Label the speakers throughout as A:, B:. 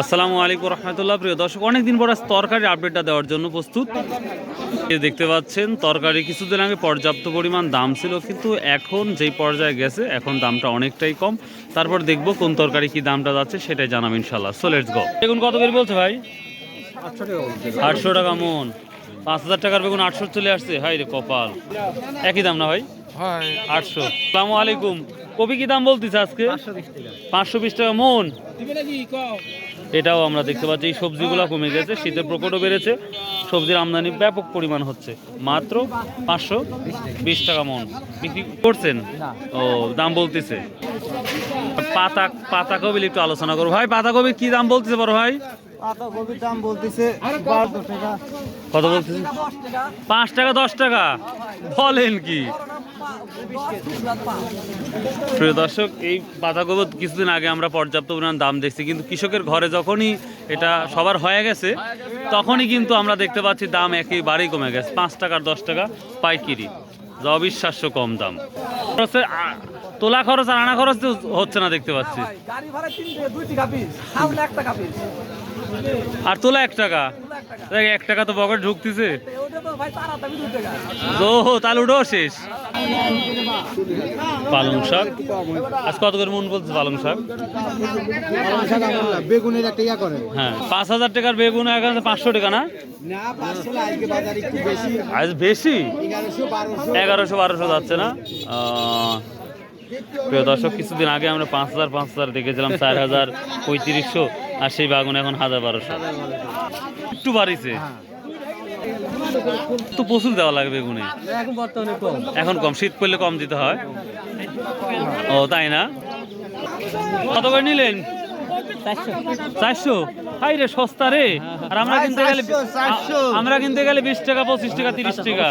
A: আসসালামু আলাইকুম রহমতুল্লাহ। প্রিয় দর্শক, অনেকদিন পর তরকারি আপডেটটা দেওয়ার জন্য প্রস্তুত। দেখতে পাচ্ছেন, তরকারি কিছুদিন আগে পর্যাপ্ত পরিমাণ দাম ছিল, কিন্তু এখন যেই পর্যায়ে গেছে, এখন দামটা অনেকটাই কম। তারপর দেখব কোন তরকারি কি দামটা যাচ্ছে, সেটাই জানাব ইনশাল্লাহ সো লেটস গো বেগুন কত করে বলছে ভাই? আটশো টাকা মন। পাঁচ হাজার টাকার বেগুন আটশো চলে আসছে। হাই রে কপাল। একই দাম না ভাই? আটশো। সালামু আলাইকুম। কপি কি দাম বলতেছে আজকে? পাঁচশো বিশ টাকা মন। এটাও আমরা দেখতে পাচ্ছি এই সবজিগুলো কমে গেছে শীতের প্রকটও বেড়েছে সবজির আমদানি ব্যাপক পরিমাণ হচ্ছে। মাত্র পাঁচশো বিশ টাকা মন। বিক্রি করছেন? ও দাম বলতেছে। পাতা পাতাকপি একটু আলোচনা করব ভাই পাতাকপি কি দাম বলতেছে বড় ভাই?
B: পাতা দাম বলতেছে
A: কত বলতেছে? পাঁচ টাকা দশ টাকা। বলেন কি? প্রিয় দর্শক, এই পাতাকপি কিছুদিন আগে আমরা পর্যাপ্ত পরিমাণ দাম দেখছি, কিন্তু কৃষকের ঘরে যখনই এটা সবার হয়ে গেছে, তখনই কিন্তু আমরা দেখতে পাচ্ছি দাম একেবারেই কমে গেছে, পাঁচ টাকার দশ টাকা পাইকিরি, যা অবিশ্বাস্য কম দাম। তোলা খরচ আর আনা খরচ হচ্ছে না দেখতে পাচ্ছি। আর তোলা এক টাকা? এক টাকা তো পকেট ঢুকতেছে। ও তাহলে ওটাও শেষ। পালং শাক। আজ কত করে মন বলছে পালং শাক?
B: বেগুনের
A: হ্যাঁ পাঁচ হাজার টাকার বেগুন, এখন পাঁচশো টাকা না? আজ বেশি?
B: এগারোশো বারোশো
A: যাচ্ছে না? প্রিয় দর্শক, কিছুদিন আগে আমরা পাঁচ হাজার পাঁচ হাজার দেখেছিলাম, চার হাজার পঁয়ত্রিশশো, আর সেই বাগুন এখন হাজার বারোশো। একটু বাড়িছে। তো প্রচুর দেওয়া লাগে বেগুনে
C: এখন কম।
A: শীত পড়লে কম দিতে হয়। ও তাই না? কত করে নিলেন? চারশো। হাই রে সস্তা রে। আর আমরা কিনতে গেলে আমরা কিনতে গেলে বিশ টাকা পঁচিশ টাকা তিরিশ টাকা।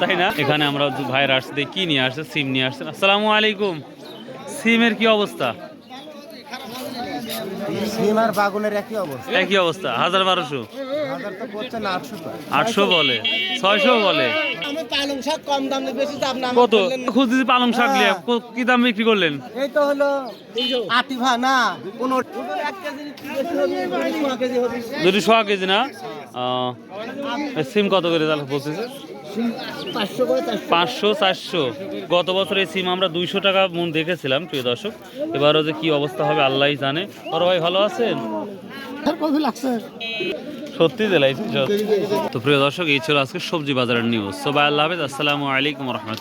A: তাই না? এখানে আমরা দু ভাইয়ের আসছে কি নিয়ে আসছে সিম নিয়ে আসছে। আসসালামু আলাইকুম। সিমের কি অবস্থা?
B: সিম আর বাগুনের একই অবস্থা।
A: একই অবস্থা হাজার বারোশো।
B: হাজার তো করছে না আটশো
A: আটশো বলে ছয়শো বলে।
B: আমি পালং শাক কম দামে বেশি দাম না
A: কত? খুঁজছি পালং শাক লিয়ে ক- কি দাম বিক্রি করলেন?
B: এই তো হলো আটিভা না পনেরো এক কেজি বেশি হবে ছ কেজি
A: দুটি শ কেজি না? সিম কত করে তাহলে বলতেছে?
B: পাঁচশো চারশো।
A: গত বছর সিম আমরা দুইশো টাকা মন দেখেছিলাম, প্রিয় দর্শক। এবারও যে কি অবস্থা হবে আল্লাহ জানে। বড় ভাই, ভালো আছেন? সত্যি জেলায় তো প্রিয় দর্শক, এই ছিল আজকে সবজি বাজারের নিউজ সবাই আল্লাহ হাফেজ, আসসালামু আলাইকুম রহমতুল্লাহ।